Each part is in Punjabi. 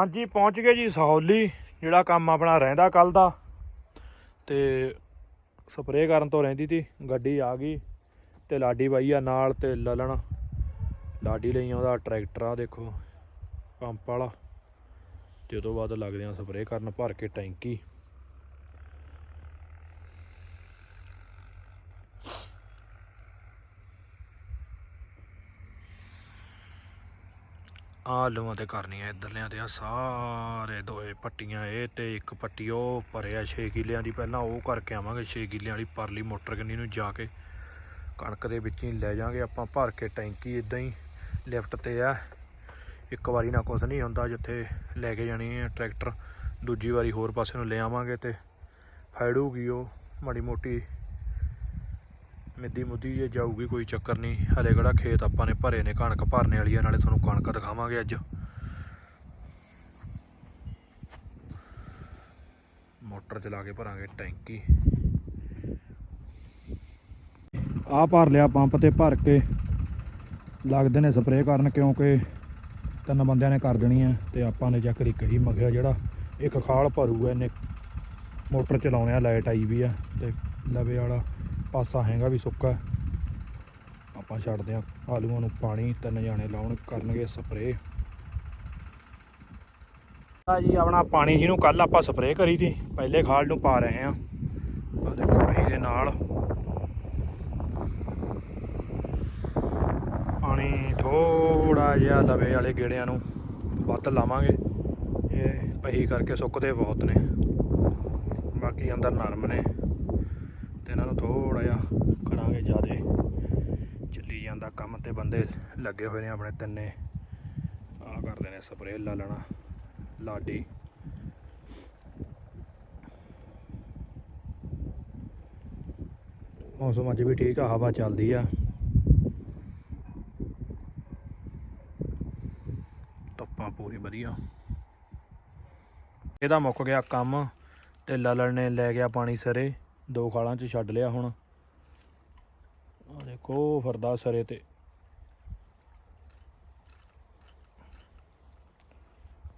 ਹਾਂਜੀ, ਪਹੁੰਚ ਗਏ ਜੀ ਸਹੌਲੀ, ਜਿਹੜਾ ਕੰਮ ਆਪਣਾ ਰਹਿੰਦਾ ਕੱਲ ਦਾ। ਤੇ ਸਪਰੇਅ ਕਰਨ ਤੋਂ ਰਹਿੰਦੀ ਤੀ, ਗੱਡੀ ਆ ਗਈ। ਤੇ ਲਾਡੀ ਬਾਈ ਆ ਨਾਲ ਤੇ ਲਲਣ। ਲਾਡੀ ਲਈ ਆਉਂਦਾ ਟਰੈਕਟਰ ਆ, ਦੇਖੋ, ਪੰਪ ਵਾਲਾ। ਤੇ ਉਹ ਤੋਂ ਬਾਅਦ ਲੱਗਦੇ ਆ ਸਪਰੇਅ ਕਰਨ, ਭਰ ਕੇ ਟੈਂਕੀ। ਆਲੂਆਂ ਤੇ ਕਰਨੀਆਂ ਇਧਰਲਿਆਂ ਤੇ ਆ ਸਾਰੇ ਦੋਏ ਪੱਟੀਆਂ, ਇਹ ਤੇ ਇੱਕ ਪੱਟੀ ਉਹ ਭਰਿਆ 6 ਕਿੱਲਿਆਂ ਦੀ ਪਹਿਲਾਂ ਉਹ ਕਰਕੇ ਆਵਾਂਗੇ 6 ਕਿੱਲਿਆਂ ਵਾਲੀ ਪਰਲੀ ਮੋਟਰ ਕੰਨੀ ਨੂੰ ਜਾ ਕੇ ਕਣਕ ਦੇ ਵਿੱਚ ਹੀ ਲੈ ਜਾਾਂਗੇ, ਆਪਾਂ ਭਰ ਕੇ ਟੈਂਕੀ ਇਦਾਂ ਹੀ ਲਿਫਟ ਤੇ ਆ। ਇੱਕ ਵਾਰੀ ਨਾ ਕੁਛ ਨਹੀਂ ਹੁੰਦਾ ਜਿੱਥੇ ਲੈ ਕੇ ਜਾਣੀ ਹੈ ਟਰੈਕਟਰ, ਦੂਜੀ ਵਾਰੀ ਹੋਰ ਪਾਸੇ ਨੂੰ ਲੈ ਆਵਾਂਗੇ ਤੇ ਫੈੜੂਗੀ ਉਹ ਮਾੜੀ ਮੋਟੀ ਮਿੱਦੀ ਮੁੱਦੀ ਜੇ ਜਾਊਗੀ ਕੋਈ ਚੱਕਰ ਨਹੀਂ। ਹਲੇ ਕਿਹੜਾ ਖੇਤ ਆਪਾਂ ਨੇ ਭਰੇ ਨੇ, ਕਣਕ ਭਰਨੇ ਵਾਲੀ ਆ, ਨਾਲੇ ਤੁਹਾਨੂੰ ਕਣਕ ਦਿਖਾਵਾਂਗੇ ਅੱਜ। ਮੋਟਰ ਚਲਾ ਕੇ ਭਰਾਂਗੇ ਟੈਂਕੀ। ਆ ਭਰ ਲਿਆ ਪੰਪ ਤੇ ਭਰ ਕੇ। ਲੱਗਦੇ ਨੇ ਸਪਰੇਅ ਕਰਨ ਕਿਉਂਕਿ ਤਿੰਨ ਬੰਦਿਆਂ ਨੇ ਕਰ ਦੇਣੀ ਹੈ ਤੇ ਆਪਾਂ ਨੇ ਚੱਕਰ ਇੱਕ ਹੀ ਮਗਿਆ ਜਿਹੜਾ ਇੱਕ ਖਾਲ ਭਰੂਗਾ ਇਹਨੇ। ਮੋਟਰ ਚਲਾਉਣੇ ਆ ਲਾਈਟ ਆਈ ਵੀ ਆ ਤੇ ਲਵੇ ਵਾਲਾ ਪਾਸਾ ਹੈਗਾ ਵੀ ਸੁੱਕਾ ਆਪਾਂ ਛੱਡਦੇ ਆ ਆਲੂਆਂ ਨੂੰ ਪਾਣੀ, ਤਿੰਨ ਜਾਣੇ ਲਾਉਣ ਕਰਨਗੇ ਸਪਰੇਅ। ਆ ਜੀ, ਆਪਣਾ ਪਾਣੀ ਜਿਹਨੂੰ ਕੱਲ ਆਪਾਂ ਸਪਰੇਅ ਕਰੀ ਸੀ, ਪਹਿਲੇ ਖਾਲ ਨੂੰ ਪਾ ਰਹੇ ਆ ਆ ਦੇਖੋ ਪਹੀ ਦੇ ਨਾਲ। ਪਾਣੀ ਥੋੜਾ ਜਿਹਾ ਲਵੇ ਵਾਲੇ ਗੇੜਿਆਂ ਨੂੰ, ਵੱਧ ਲਾਵਾਂਗੇ। ਇਹ ਪਹੀ ਕਰਕੇ ਸੁੱਕਦੇ ਬਹੁਤ ਨੇ। ਬਾਕੀ ਅੰਦਰ ਨਰਮ ਨੇ। ਤੇ ਇਹਨਾਂ ਨੂੰ ਥੋੜਾ ਜਿਹਾ ਕਰਾਂਗੇ ਜਿਆਦੇ ਚੱਲੀ ਜਾਂਦਾ ਕੰਮ ਤੇ ਬੰਦੇ ਲੱਗੇ ਹੋਏ ਨੇ ਆਪਣੇ ਤਿੰਨੇ। ਆ ਕਰਦੇ ਨੇ ਸਪਰੇਅ ਲਾ ਲੈਣਾ, ਲਾਡੀ। ਮੌਸਮ ਅੱਜ ਵੀ ਠੀਕ ਆ, ਹਵਾ ਚੱਲਦੀ ਆ। ਧੁੱਪਾਂ ਪੂਰੀ ਵਧੀਆ। ਇਹਦਾ ਮੁੱਕ ਗਿਆ ਕੰਮ ਤੇ ਲਲਣ ਨੇ ਲੈ ਗਿਆ ਪਾਣੀ ਸਰੇ। ਦੋ ਖਾਲਾਂ ਚ ਛੱਡ ਲਿਆ ਹੁਣ। ਆ ਦੇਖੋ, ਫਰਦਾ ਸਰੇ ਤੇ।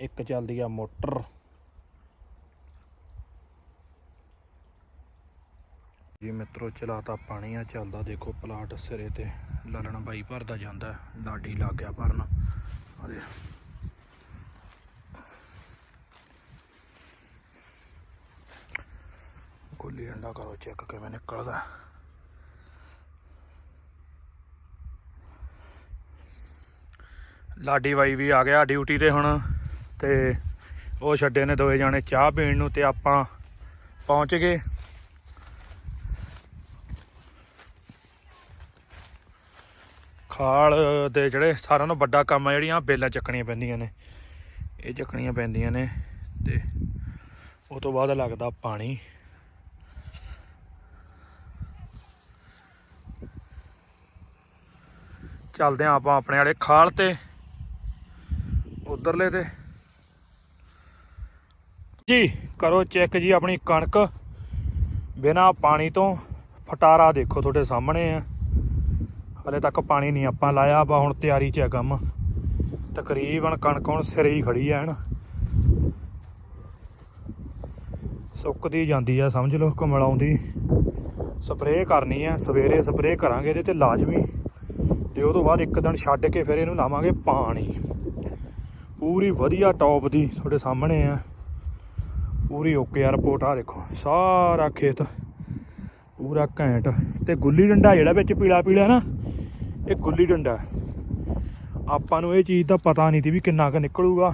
ਇੱਕ ਚੱਲਦੀ ਆ ਮੋਟਰ। ਜੀ ਮਿੱਤਰੋ, ਚਲਾਤਾ ਪਾਣੀ ਆ, ਚੱਲਦਾ ਦੇਖੋ ਪਲਾਟ ਸਿਰੇ ਤੇ। ਲਲਣ ਬਾਈ ਭਰਦਾ ਜਾਂਦਾ, ਲਾਡੀ ਲੱਗ ਗਿਆ ਭਰਨ। ਆ ਦੇ ਗੁੱਲੀ ਡੰਡਾ ਕਰੋ, ਚੈੱਕ ਕਿਵੇਂ ਨਿਕਲਦਾ। ਲਾਡੀ ਬਾਈ ਵੀ ਆ ਗਿਆ ਡਿਊਟੀ ਤੇ ਹੁਣ, ਤੇ ਉਹ ਛੱਡੇ ਨੇ ਦੋਏ ਜਾਣੇ ਚਾਹ ਪੀਣ ਨੂੰ ਤੇ ਆਪਾਂ ਪਹੁੰਚ ਗਏ। ਖਾਲ ਦੇ ਜਿਹੜੇ ਸਾਰਿਆਂ ਨੂੰ ਵੱਡਾ ਕੰਮ ਆ, ਜਿਹੜੀਆਂ ਬੇਲਾਂ ਚੱਕਣੀਆਂ ਪੈਂਦੀਆਂ ਨੇ। ਇਹ ਚੱਕਣੀਆਂ ਪੈਂਦੀਆਂ ਨੇ ਤੇ ਉਹ ਤੋਂ ਬਾਅਦ ਲੱਗਦਾ ਪਾਣੀ। ਚੱਲਦੇ ਆਂ ਆਪਾਂ ਆਪਣੇ ਵਾਲੇ ਖਾਲ ਤੇ, ਉਧਰਲੇ ਤੇ। ਜੀ, ਕਰੋ ਚੈੱਕ ਜੀ ਆਪਣੀ ਕਣਕ। ਬਿਨਾ ਪਾਣੀ ਤੋਂ ਫਟਾਰਾ ਦੇਖੋ ਤੁਹਾਡੇ ਸਾਹਮਣੇ ਆ। ਹਲੇ ਤੱਕ ਪਾਣੀ ਨਹੀਂ ਆਪਾਂ ਲਾਇਆ, ਆਪਾਂ ਹੁਣ ਤਿਆਰੀ 'ਚ ਹੈ ਕੰਮ। ਤਕਰੀਬਨ ਕਣਕ ਹੁਣ ਸਿਰੇ ਹੀ ਖੜੀ ਆ, ਹਨ। ਸੁੱਕਦੀ ਜਾਂਦੀ ਆ, ਸਮਝ ਲਓ ਕਮਲ ਆਉਂਦੀ। ਸਪਰੇਅ ਕਰਨੀ ਆ, ਸਵੇਰੇ ਸਪਰੇਅ ਕਰਾਂਗੇ ਇਹਦੇ ਤੇ ਲਾਜ਼ਮੀ। ਤੇ ਉਹ ਤੋਂ ਬਾਅਦ ਇੱਕ ਦਿਨ ਛੱਡ ਕੇ ਫਿਰ ਇਹਨੂੰ ਲਾਵਾਂਗੇ ਪਾਣੀ। ਪੂਰੀ ਵਧੀਆ ਟੌਪ ਦੀ ਤੁਹਾਡੇ ਸਾਹਮਣੇ ਆ। ਪੂਰੀ ਓਕੇ ਆ ਰਿਪੋਰਟ ਆ ਦੇਖੋ, ਸਾਰਾ ਖੇਤ ਪੂਰਾ ਘੈਂਟ। ਤੇ ਗੁੱਲੀ ਡੰਡਾ ਜਿਹੜਾ ਵਿੱਚ ਪੀਲਾ ਪੀਲਾ ਨਾ, ਇਹ ਗੁੱਲੀ ਡੰਡਾ। ਆਪਾਂ ਨੂੰ ਇਹ ਚੀਜ਼ ਦਾ ਪਤਾ ਨਹੀਂ ਸੀ ਵੀ ਕਿੰਨਾ ਕੁ ਨਿਕਲੂਗਾ।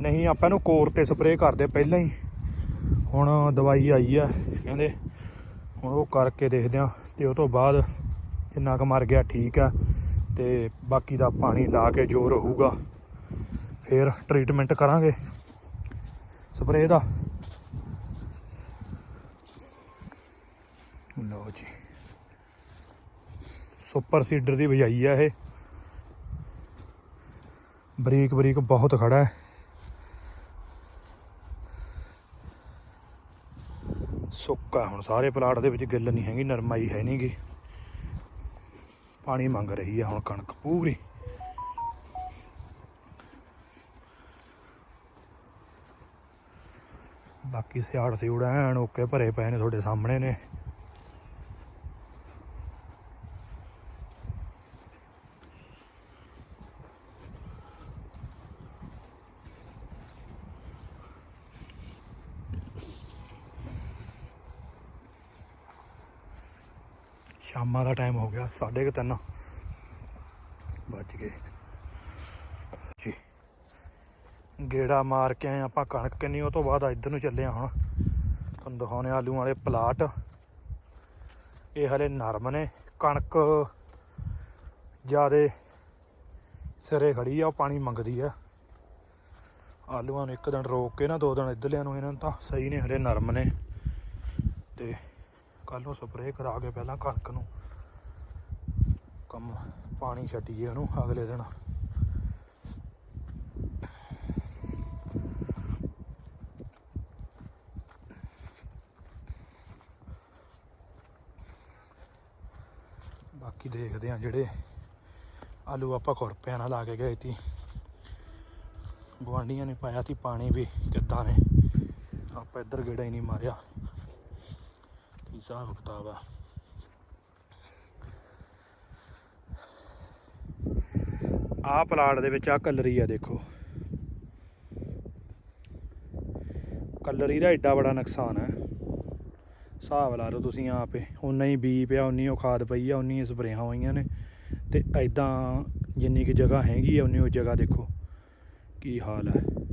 ਨਹੀਂ, ਆਪਾਂ ਇਹਨੂੰ ਕੋਰ ਤੇ ਸਪਰੇਅ ਕਰਦੇ ਪਹਿਲਾਂ ਹੀ। ਹੁਣ ਦਵਾਈ ਆਈ ਆ, ਕਹਿੰਦੇ ਹੁਣ ਉਹ ਕਰਕੇ ਦੇਖਦੇ ਆ, ਤੇ ਉਹ ਤੋਂ ਬਾਅਦ ਜਿੰਨਾ ਕੁ ਮਰ ਗਿਆ ਠੀਕ ਆ, ਤੇ ਬਾਕੀ ਦਾ ਪਾਣੀ ਲਾ ਕੇ ਜੋ ਰਹੂਗਾ, ਫਿਰ ਟ੍ਰੀਟਮੈਂਟ ਕਰਾਂਗੇ। ਸਪਰੇਅ ਦਾ। ਲਓ ਜੀ। ਸੁਪਰ ਸੀਡਰ ਦੀ ਵਜਾਈ ਆ ਇਹ। ਬਰੀਕ ਬਰੀਕ ਬਹੁਤ ਖੜਾ ਹੈ। ਸੁੱਕਾ ਹੁਣ ਸਾਰੇ ਪਲਾਟ ਦੇ ਵਿੱਚ ਗਿੱਲ ਨਹੀਂ ਹੈਗੀ, ਨਰਮਾਈ ਹੈ ਨਹੀਂਗੀ ਪਾਣੀ ਮੰਗ ਰਹੀ ਹੈ ਹੁਣ ਕਣਕ ਪੂਰੀ। ਬਾਕੀ ਸਿਆੜ ਸਿਉੜ ਐਨ ਓਕੇ ਭਰੇ ਪਏ ਨੇ ਤੁਹਾਡੇ ਸਾਹਮਣੇ ਨੇ। ਸ਼ਾਮਾਂ ਦਾ ਟਾਈਮ ਹੋ ਗਿਆ 3:30 ਵੱਜ ਗਏ। ਜੀ। ਗੇੜਾ ਮਾਰ ਕੇ ਆਏ ਆਪਾਂ ਕਣਕ ਕਿੰਨੀ, ਉਹ ਤੋਂ ਬਾਅਦ ਇੱਧਰ ਨੂੰ ਚੱਲੇ ਆ ਹੁਣ। ਤੁਹਾਨੂੰ ਦਿਖਾਉਣੇ ਆਲੂ ਵਾਲੇ ਪਲਾਟ। ਇਹ ਹਲੇ ਨਰਮ ਨੇ। ਕਣਕ ਜਿਆਦੇ ਸਿਰੇ ਖੜੀ ਆ, ਉਹ ਪਾਣੀ ਮੰਗਦੀ ਆ। ਆਲੂਆਂ ਨੂੰ ਇੱਕ ਦਿਨ ਰੋਕ ਕੇ ਨਾ, ਦੋ ਦਿਨ ਇੱਧਰਲਿਆਂ ਨੂੰ ਇਹਨਾਂ ਨੂੰ ਤਾਂ ਸਹੀ ਨੇ, ਹਲੇ ਨਰਮ ਨੇ। ਤੇ ਕੱਲ ਸਪਰੇਅ ਕਰਾ ਕੇ ਪਹਿਲਾਂ ਕਣਕ ਨੂੰ। ਕੰਮ ਪਾਣੀ ਛੱਡੀਏ ਉਹਨੂੰ ਅਗਲੇ ਦਿਨ। ਬਾਕੀ ਦੇਖਦੇ ਆ ਜਿਹੜੇ ਆਲੂ ਆਪਾਂ ਖੁਰਪਿਆਂ ਨਾਲ ਲਾ ਕੇ ਗਏ ਸੀ। ਗੁਆਂਢੀਆਂ ਨੇ ਪਾਇਆ ਸੀ ਪਾਣੀ ਵੀ, ਕਿੱਦਾਂ ਨੇ। ਆਪਾਂ ਇੱਧਰ ਗੇੜਾ ਹੀ ਨਹੀਂ ਮਾਰਿਆ। ਹਿਸਾਬ ਕਿਤਾਬ ਆ। ਆਹ ਪਲਾਟ ਦੇ ਵਿੱਚ ਆ ਕਲਰੀ ਆ, ਦੇਖੋ। ਕਲਰੀ ਦਾ ਏਡਾ ਬੜਾ ਨੁਕਸਾਨ ਹੈ। ਹਿਸਾਬ ਲਾ ਲਓ ਤੁਸੀਂ ਆਪੇ ਉਨਾ ਹੀ ਬੀ ਪਿਆ ਉਨੀ ਉਹ ਖਾਦ ਪਈ ਆ ਉਨੀ ਸਪਰੇਹਾਂ ਹੋਈਆਂ ਨੇ। ਤੇ ਐਦਾਂ ਜਿੰਨੀ ਕਿ ਜਗ੍ਹਾ ਹੈਗੀ ਆ ਉਨੀ ਉਹ ਜਗ੍ਹਾ ਦੇਖੋ ਕੀ ਹਾਲ ਹੈ।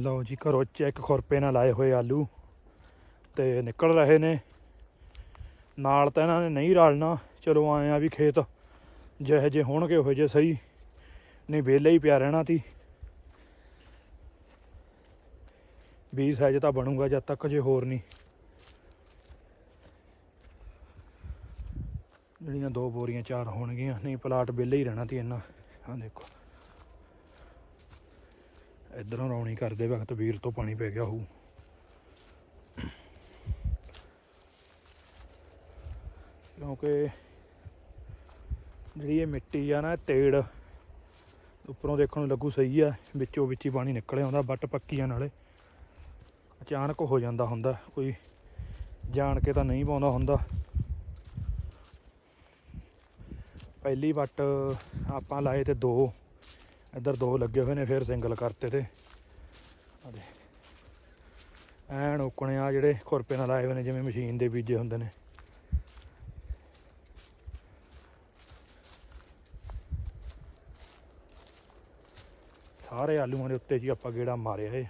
ਲਓ ਜੀ, ਘਰੋਂ ਚੈੱਕ ਖੁਰਪੇ ਨਾਲ ਲਾਏ ਹੋਏ ਆਲੂ ਤੇ ਨਿਕਲ ਰਹੇ ਨੇ। ਨਾਲ ਤਾਂ ਇਹਨਾਂ ਨੇ ਨਹੀਂ ਰਲਣਾ। ਚਲੋ ਆਏ ਆ ਵੀ ਖੇਤ, ਜਿਹੇ ਜੇ ਹੋਣਗੇ, ਉਹ ਜੇ ਸਹੀ। ਨਹੀਂ, ਵਿਹਲੇ ਹੀ ਪਿਆ ਰਹਿਣਾ ਤੀ। ਵੀ ਸਾਈਜ਼ ਤਾਂ ਬਣੂਗਾ, ਜਦ ਤੱਕ ਜੇ ਹੋਰ ਨਹੀਂ। ਜਿਹੜੀਆਂ ਦੋ ਬੋਰੀਆਂ, ਚਾਰ ਹੋਣਗੀਆਂ। ਨਹੀਂ, ਪਲਾਟ ਵਿਹਲੇ ਹੀ ਰਹਿਣਾ ਤੀ ਇੰਨਾ ਆਹ ਦੇਖੋ। ਇਧਰੋਂ ਰੌਣੀ ਕਰਦੇ ਵਕਤ ਵੀਰ ਤੋਂ ਪਾਣੀ ਪੈ ਗਿਆ ਹੋਊ। ਕਿਉਂਕਿ ਜਿਹੜੀ ਇਹ ਮਿੱਟੀ ਆ ਨਾ ਤੇੜ ਉੱਪਰੋਂ ਦੇਖਣ ਨੂੰ ਲੱਗੂ ਸਹੀ ਆ, ਵਿੱਚੋਂ ਵਿੱਚ ਹੀ ਪਾਣੀ ਨਿਕਲ ਆਉਂਦਾ ਬੱਟ ਪੱਕੀਆਂ ਨਾਲੇ। ਅਚਾਨਕ ਹੋ ਜਾਂਦਾ ਹੁੰਦਾ, ਕੋਈ ਜਾਣ ਕੇ ਤਾਂ ਨਹੀਂ ਪਾਉਂਦਾ ਹੁੰਦਾ। ਪਹਿਲੀ ਵੱਟ ਆਪਾਂ ਲਾਏ ਤੇ ਦੋ। ਇੱਧਰ ਦੋ ਲੱਗੇ ਹੋਏ ਨੇ ਫਿਰ ਸਿੰਗਲ ਕਰਤੇ ਤੇ। ਆ ਦੇ ਐਨ ਉਕਣੇ ਆ ਜਿਹੜੇ ਖੁਰਪੇ ਨਾਲ ਲਾਏ ਹੋਏ ਨੇ, ਜਿਵੇਂ ਮਸ਼ੀਨ ਦੇ ਬੀਜੇ ਹੁੰਦੇ ਨੇ। ਸਾਰੇ ਆਲੂਆਂ ਦੇ ਉੱਤੇ ਜੀ ਆਪਾਂ ਗੇੜਾ ਮਾਰਿਆ ਏ